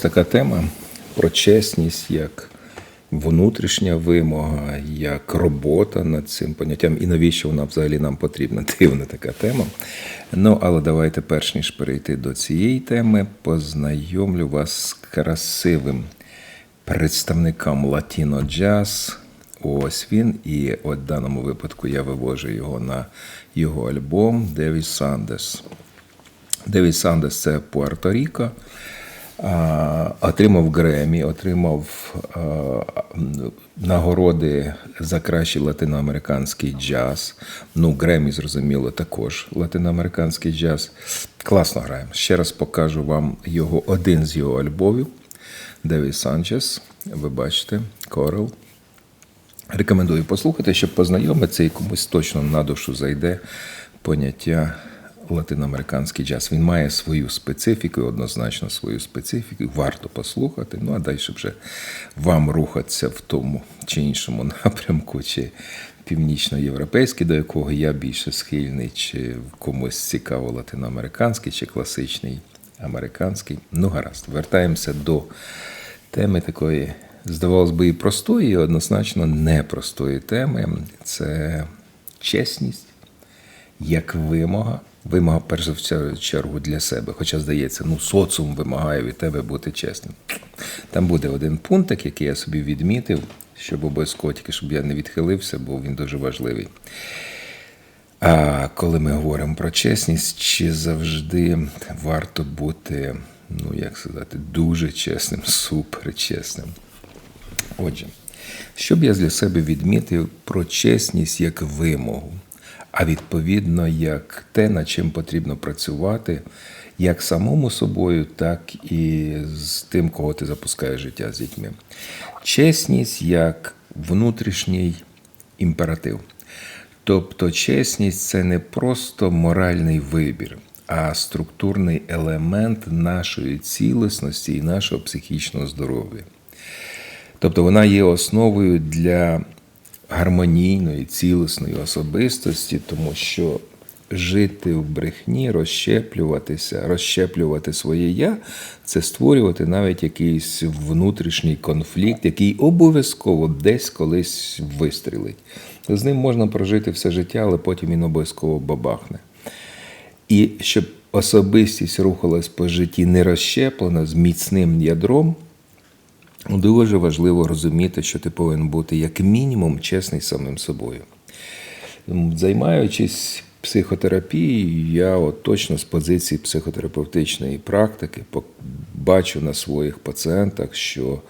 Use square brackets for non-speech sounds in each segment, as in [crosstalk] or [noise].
Ось така тема про чесність як внутрішня вимога, як робота над цим поняттям, і навіщо вона взагалі нам потрібна. [laughs] Дивна така тема. Ну, але давайте, перш ніж перейти до цієї теми, познайомлю вас з красивим представником латіно джаз. Ось він, і от в даному випадку я вивожу його на його альбом Деві Сандес. Девід Сандес це Пуерто-Ріко. А, Отримав Гремі, отримав нагороди за кращий латиноамериканський джаз. Ну, Гремі, зрозуміло, також латиноамериканський джаз. Класно граємо. Ще раз покажу вам його один з його альбомів. Девід Санчес. Ви бачите, Корел. Рекомендую послухати, щоб познайомитися і комусь точно на душу зайде поняття латиноамериканський джаз. Він має свою специфіку, однозначно свою специфіку. Варто послухати. Ну а далі вже вам рухатися в тому чи іншому [laughs] напрямку, чи північноєвропейський, до якого я більше схильний, чи комусь цікаво латиноамериканський, чи класичний американський. Ну, гаразд, вертаємося до теми такої. Здавалось би, і простої, і однозначно непростої теми це чесність як вимога. Вимога, перш за чергу для себе. Хоча, здається, ну, соціум вимагає від тебе бути чесним. Там буде один пунктик, який я собі відмітив, щоб обов'язково тільки щоб я не відхилився, бо він дуже важливий. А коли ми говоримо про чесність, чи завжди варто бути, ну як сказати, дуже чесним, суперчесним? Отже, що б я для себе відмітив про чесність як вимогу, а відповідно як те, над чим потрібно працювати, як самому собою, так і з тим, кого ти запускаєш життя з дітьми. Чесність як внутрішній імператив. Тобто чесність це не просто моральний вибір, а структурний елемент нашої цілісності і нашого психічного здоров'я. Тобто вона є основою для гармонійної, цілісної особистості, тому що жити в брехні, розщеплюватися, розщеплювати своє я це створювати навіть якийсь внутрішній конфлікт, який обов'язково десь колись вистрілить. З ним можна прожити все життя, але потім він обов'язково бабахне. І щоб особистість рухалась по житті не розщеплена з міцним ядром. Дуже важливо розуміти, що ти повинен бути як мінімум чесний самим собою. Займаючись психотерапією, я от точно з позиції психотерапевтичної практики бачу на своїх пацієнтах, що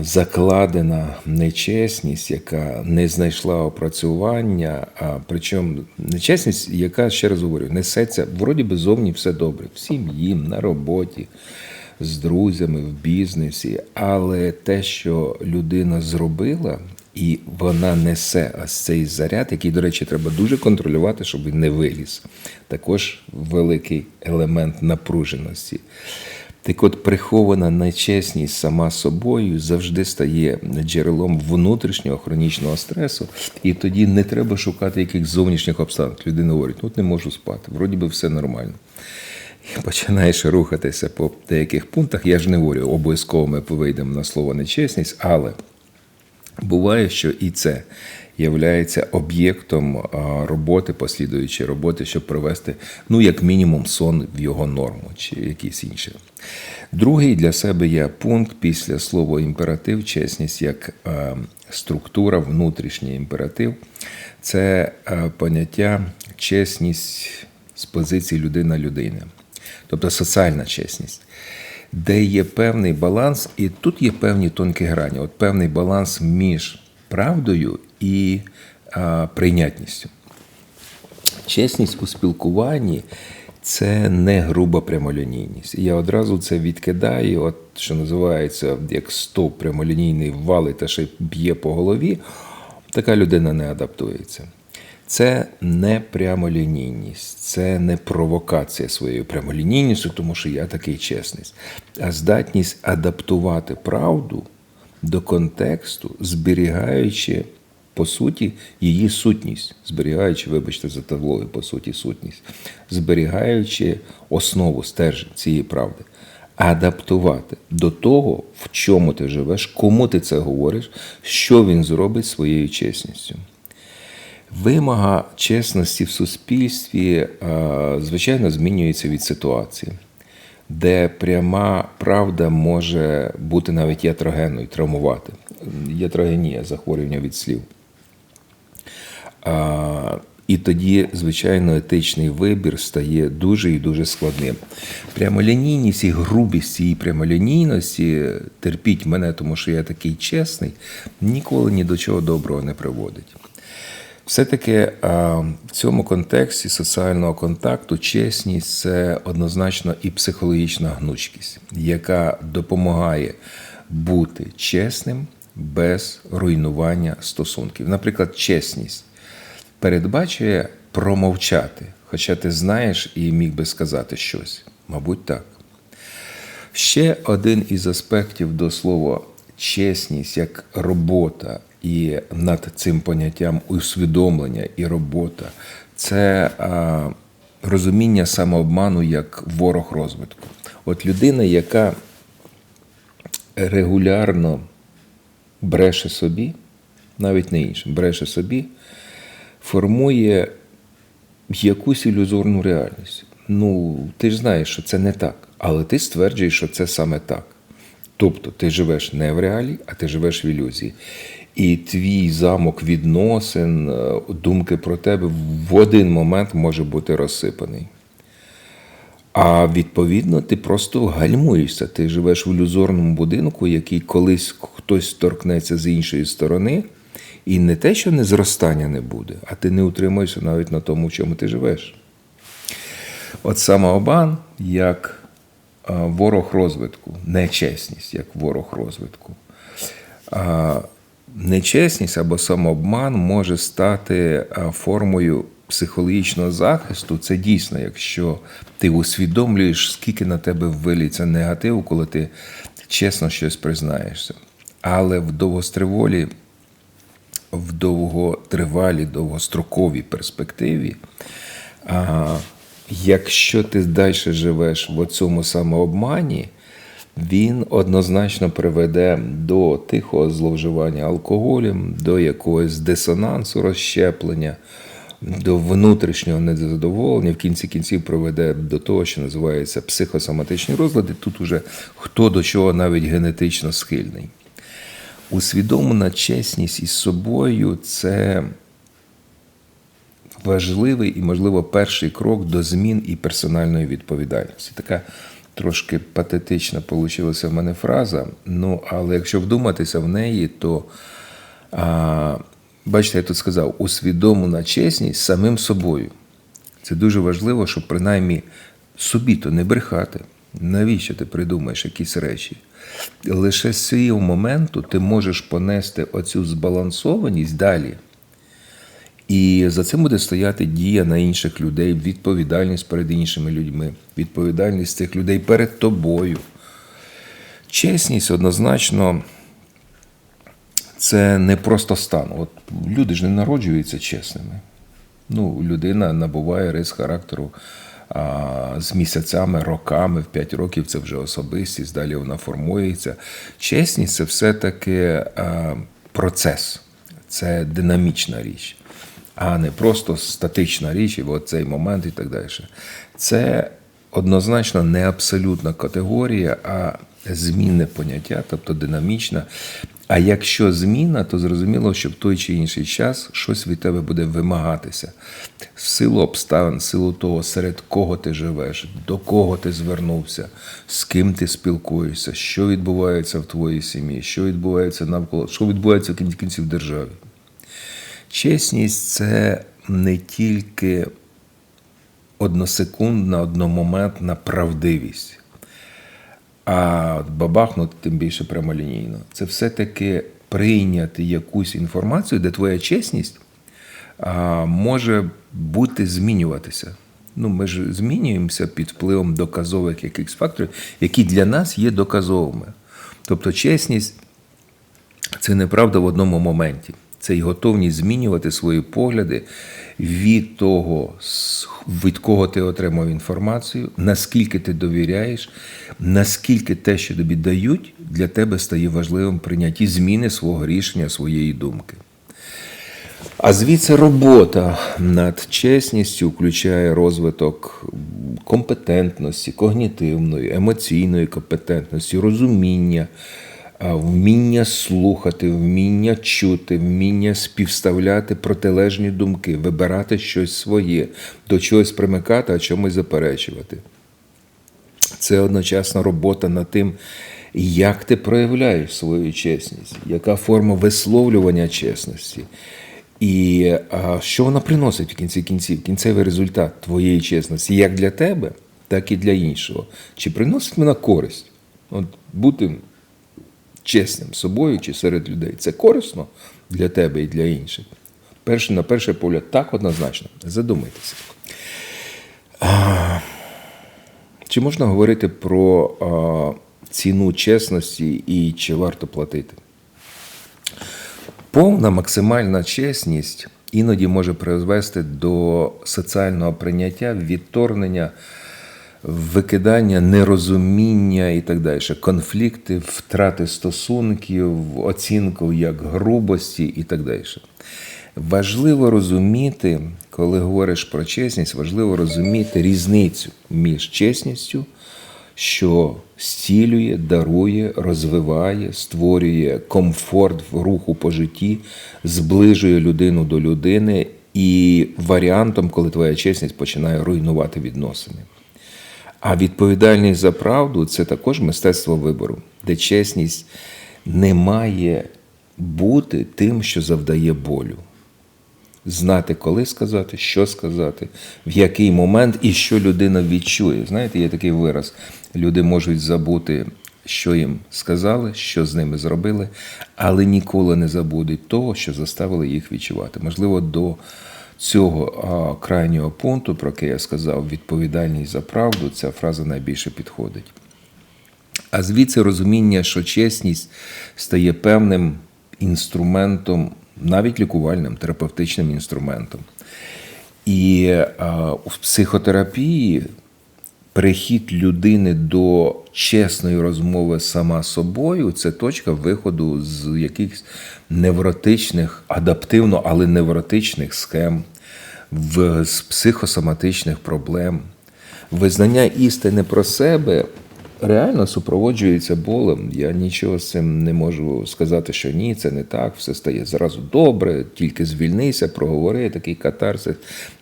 закладена нечесність, яка не знайшла опрацювання, а причому нечесність, яка, ще раз говорю, несеться, вроді би зовні все добре, в сім'ї, на роботі з друзями в бізнесі, але те, що людина зробила, і вона несе ось цей заряд, який, до речі, треба дуже контролювати, щоб він не виліз. Також великий елемент напруженості. Так от прихована нечесність сама собою завжди стає джерелом внутрішнього хронічного стресу, і тоді не треба шукати якихось зовнішніх обставин. Людина говорить, ну от не можу спати, вроді би все нормально і починаєш рухатися по деяких пунктах. Я ж не говорю, обов'язково ми вийдемо на слово нечесність, але буває, що і це являється об'єктом роботи, послідуючої роботи, щоб привести, ну, як мінімум, сон в його норму чи якісь інші. Другий для себе є пункт після слова імператив, чесність як структура, внутрішній імператив. Це поняття чесність з позиції людина людини, тобто соціальна чесність, де є певний баланс, і тут є певні тонкі грані, от певний баланс між правдою і а, прийнятністю. Чесність у спілкуванні це не груба прямолінійність. Я одразу це відкидаю, от що називається, як стовп прямолінійний валить та ще б'є по голові. Така людина не адаптується. Це не прямолінійність, це не провокація своєю прямолінійністю, тому що я такий чесний, а здатність адаптувати правду до контексту, зберігаючи по суті, її сутність, зберігаючи, вибачте, за тавлою, по суті, сутність, зберігаючи основу стержень цієї правди, адаптувати до того, в чому ти живеш, кому ти це говориш, що він зробить своєю чесністю. Вимога чесності в суспільстві, звичайно, змінюється від ситуації, де пряма правда може бути навіть ятрогенною, травмувати. Ятрогенія захворювання від слів. І тоді, звичайно, етичний вибір стає дуже і дуже складним. Прямолінійність і грубість цієї прямолінійності терпіть мене, тому що я такий чесний, ніколи ні до чого доброго не приводить. Все-таки в цьому контексті соціального контакту чесність це однозначно і психологічна гнучкість, яка допомагає бути чесним без руйнування стосунків. Наприклад, чесність передбачує промовчати, хоча ти знаєш і міг би сказати щось. Мабуть, так. Ще один із аспектів до слова чесність як робота і над цим поняттям усвідомлення і робота це розуміння самообману як ворог розвитку. От людина, яка регулярно бреше собі, навіть не іншим, бреше собі, формує якусь ілюзорну реальність. Ну, ти ж знаєш, що це не так, але ти стверджуєш, що це саме так. Тобто ти живеш не в реалі, а ти живеш в ілюзії. І твій замок відносин, е, думки про тебе в один момент може бути розсипаний. А відповідно, ти просто гальмуєшся. Ти живеш в ілюзорному будинку, який колись хтось торкнеться з іншої сторони, і не те, що не зростання не буде, а ти не утримуєшся навіть на тому, в чому ти живеш. От самообман як ворог розвитку, нечесність як ворог розвитку. Нечесність або самообман може стати формою психологічного захисту. Це дійсно, якщо ти усвідомлюєш, скільки на тебе виліться негативу, коли ти чесно щось признаєшся. Але в довгостриволі, в довготривалій, довгостроковій перспективі, якщо ти далі живеш в цьому самообмані, він однозначно приведе до тихого зловживання алкоголем, до якогось дисонансу, розщеплення, до внутрішнього незадоволення, в кінці кінців приведе до того, що називається психосоматичні розлади. Тут уже хто до чого навіть генетично схильний. Усвідомлена чесність із собою це важливий і, можливо, перший крок до змін і персональної відповідальності. Така трошки патетична вийшла в мене фраза. Ну, але якщо вдуматися в неї, то а, бачите, я тут сказав, усвідомлена чесність самим собою. Це дуже важливо, щоб принаймні собі то не брехати. Навіщо ти придумаєш якісь речі? Лише з цього моменту ти можеш понести оцю збалансованість далі. І за цим буде стояти дія на інших людей, відповідальність перед іншими людьми, відповідальність цих людей перед тобою. Чесність однозначно це не просто стан. От Люди ж не народжуються чесними. Ну, Людина набуває рис характеру а, з місяцями, роками, в 5 років це вже особистість, далі вона формується. Чесність це все-таки процес, це динамічна річ а не просто статична річ, і от цей момент і так далі. Це однозначно не абсолютна категорія, а змінне поняття, тобто динамічна. А якщо зміна, то зрозуміло, що в той чи інший час щось від тебе буде вимагатися. В силу обставин, в силу того, серед кого ти живеш, до кого ти звернувся, з ким ти спілкуєшся, що відбувається в твоїй сім'ї, що відбувається навколо, що відбувається в кінці в державі. Чесність це не тільки односекундна, одномоментна правдивість. А бабахнути тим більше прямолінійно. Це все-таки прийняти якусь інформацію, де твоя чесність може бути змінюватися. Ну, ми ж змінюємося під впливом доказових якихось факторів, які для нас є доказовими. Тобто, чесність це неправда в одному моменті. Це й готовність змінювати свої погляди від того, від кого ти отримав інформацію, наскільки ти довіряєш, наскільки те, що тобі дають, для тебе стає важливим прийнятті зміни свого рішення, своєї думки. А звідси робота над чесністю включає розвиток компетентності, когнітивної, емоційної компетентності, розуміння, вміння слухати, вміння чути, вміння співставляти протилежні думки, вибирати щось своє, до чогось примикати, а чомусь заперечувати. Це одночасна робота над тим, як ти проявляєш свою чесність, яка форма висловлювання чесності, і а, що вона приносить в кінці кінців, кінцевий результат твоєї чесності, як для тебе, так і для іншого. Чи приносить вона користь? От бути чесним собою чи серед людей це корисно для тебе і для інших. Перше, на перший погляд, так однозначно. Задумайтеся. Чи можна говорити про ціну чесності і чи варто платити? Повна максимальна чесність іноді може призвести до соціального прийняття, відторгнення, викидання, нерозуміння і так далі, конфлікти, втрати стосунків, оцінку як грубості і так далі. Важливо розуміти, коли говориш про чесність, важливо розуміти різницю між чесністю, що зцілює, дарує, розвиває, створює комфорт в руху по житті, зближує людину до людини, і варіантом, коли твоя чесність починає руйнувати відносини. А відповідальність за правду це також мистецтво вибору, де чесність не має бути тим, що завдає болю. Знати, коли сказати, що сказати, в який момент і що людина відчує. Знаєте, є такий вираз: люди можуть забути, що їм сказали, що з ними зробили, але ніколи не забудуть того, що заставили їх відчувати. Можливо, до цього крайнього пункту, про який я сказав, відповідальність за правду, ця фраза найбільше підходить. А звідси розуміння, що чесність стає певним інструментом, навіть лікувальним, терапевтичним інструментом. І а, в психотерапії перехід людини до чесної розмови сама собою це точка виходу з якихось невротичних, адаптивно, але невротичних схем, в, з психосоматичних проблем. Визнання істини про себе реально супроводжується болем. Я нічого з цим не можу сказати, що ні, це не так, все стає зразу добре, тільки звільнися, проговори, такий катарсис.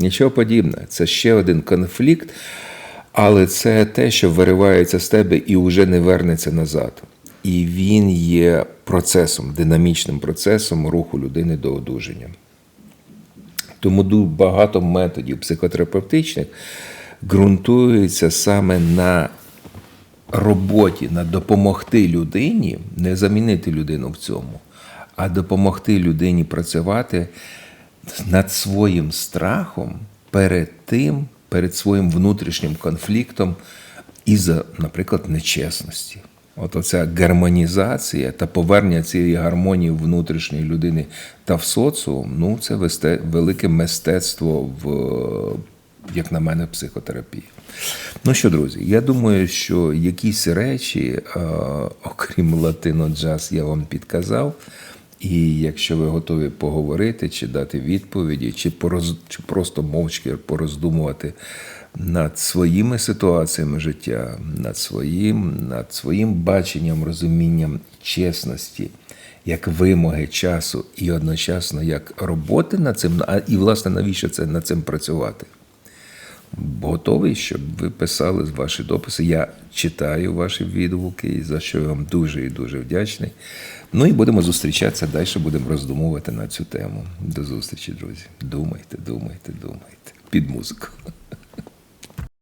Нічого подібне. Це ще один конфлікт, але це те, що виривається з тебе і вже не вернеться назад. І він є процесом, динамічним процесом руху людини до одужання. Тому багато методів психотерапевтичних ґрунтуються саме на роботі, на допомогти людині, не замінити людину в цьому, а допомогти людині працювати над своїм страхом перед тим, перед своїм внутрішнім конфліктом із-за, наприклад, нечесності. От оця гармонізація та повернення цієї гармонії внутрішньої людини та в соціум, ну це весте- велике мистецтво в, як на мене, психотерапії. Ну що, друзі, я думаю, що якісь речі, окрім латино джаз, я вам підказав. І якщо ви готові поговорити, чи дати відповіді, чи просто мовчки пороздумувати над своїми ситуаціями життя, над своїм, над своїм баченням, розумінням чесності, як вимоги часу і одночасно як роботи над цим, а і власне навіщо це над цим працювати? Готовий, щоб ви писали ваші дописи. Я читаю ваші відгуки, за що я вам дуже і дуже вдячний. Ну і будемо зустрічатися далі, будемо роздумувати на цю тему. До зустрічі, друзі. Думайте, думайте, думайте. Під музику.